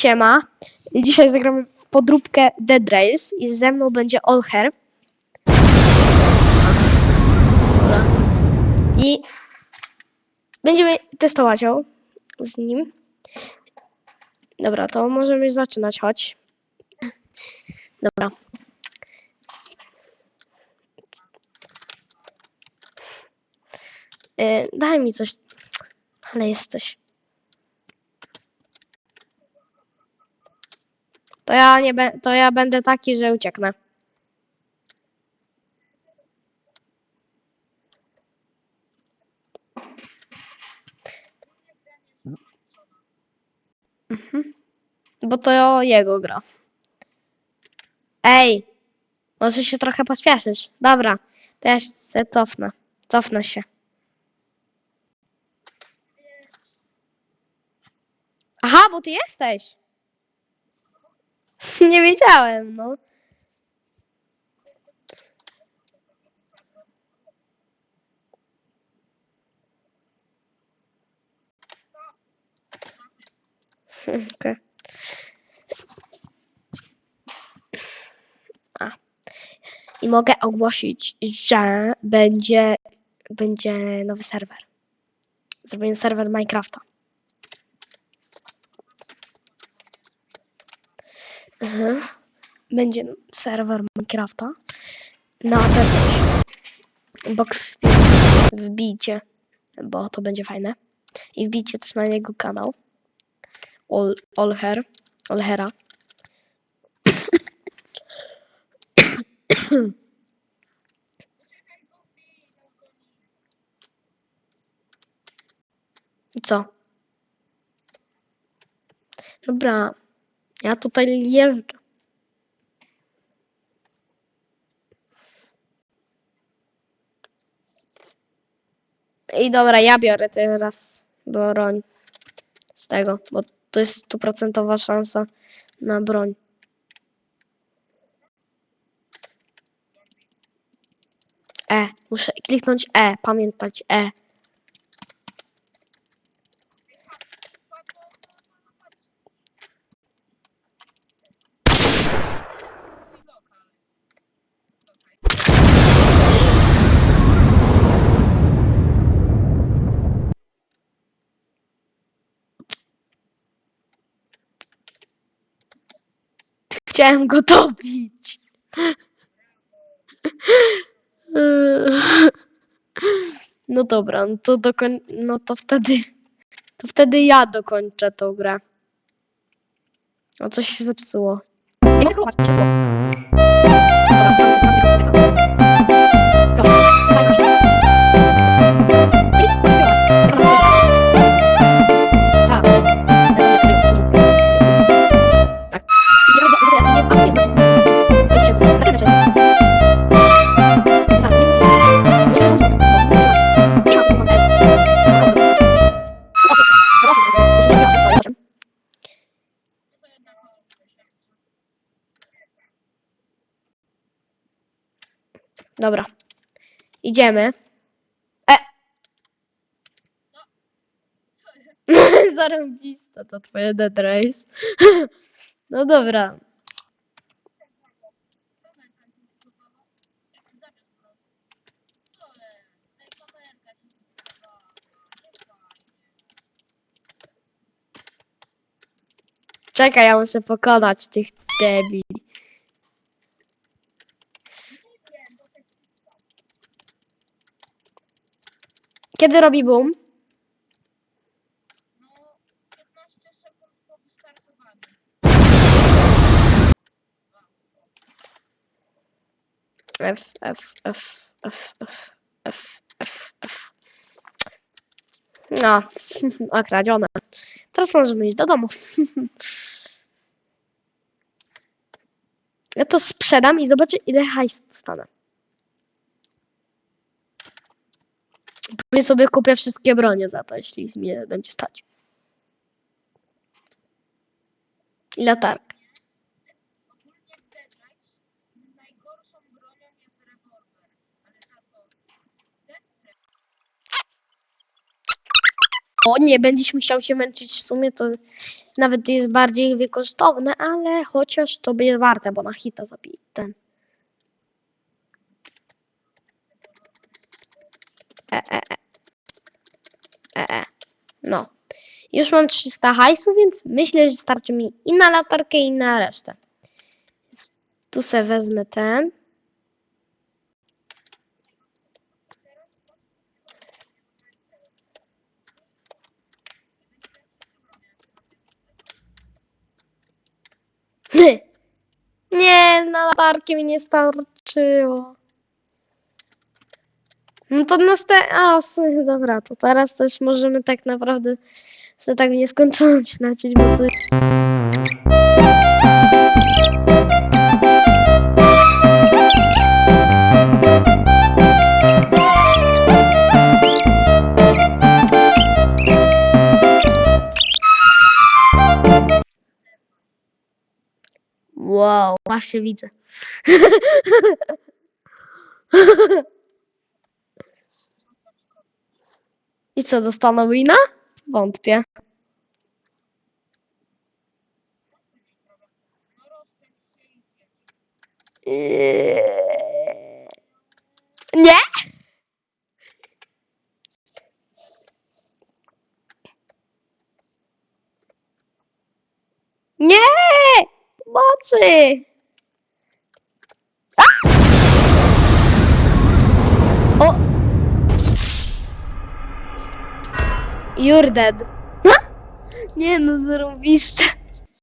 Siema. Dzisiaj zagramy w podróbkę Dead Rails i ze mną będzie Olher. I będziemy testować ją z nim. Dobra, to możemy zaczynać, chodź. Dobra. Y, daj mi coś. Ale jesteś. To ja nie to ja będę taki, że ucieknę. Mhm. Bo to jego gra. Ej! Może się trochę pospieszysz. Dobra, to ja się cofnę. Cofnę się. Aha, bo ty jesteś! Nie wiedziałem, no. Okej. A. I mogę ogłosić, że będzie, będzie nowy serwer. Zrobię serwer Minecrafta. Mhm. Będzie serwer Minecrafta na pewno box wbi- wbijcie, bo to będzie fajne. I wbijcie też na jego kanał. Ol, Olher. Olhera. Co? Dobra. Ja tutaj jeżdżę. I dobra, ja biorę teraz broń z tego, bo to jest stuprocentowa szansa na broń. E, muszę kliknąć E, pamiętać E. Chciałem go dobić. No dobra, no to dokoń... no to wtedy to wtedy ja dokończę tą grę. O coś się zepsuło. Nie mogę się zepsuło. Dobra. Idziemy. E! Zarąbiste to twoje Dead Race. No dobra. Czekaj, ja muszę pokonać tych debili. Kiedy robi boom? F, F, F, F, F, F, F, F. No, okradzione. Teraz możemy iść do domu. Ja to sprzedam i zobaczę, ile hajs dostanę. Pewnie sobie kupię wszystkie bronie za to, jeśli mnie będzie stać. I latarkę. bo nie będziesz musiał się męczyć w sumie, to nawet jest bardziej wykosztowne, ale chociaż to będzie warte, bo na hita zabij ten. E, e. No. Już mam 300 hajsu, więc myślę, że starczy mi i na latarkę, i na resztę. Tu se wezmę ten. Nie, na latarkę mi nie starczyło. No to następne. A, dobra, to teraz też możemy tak naprawdę sobie tak w nieskończoność naciąć, bo to. Wow, właśnie widzę. Co, dostaną wina? Wątpię. Eee, Nie? Nie! Pomocy! You're dead. Nie no, zarąbiste.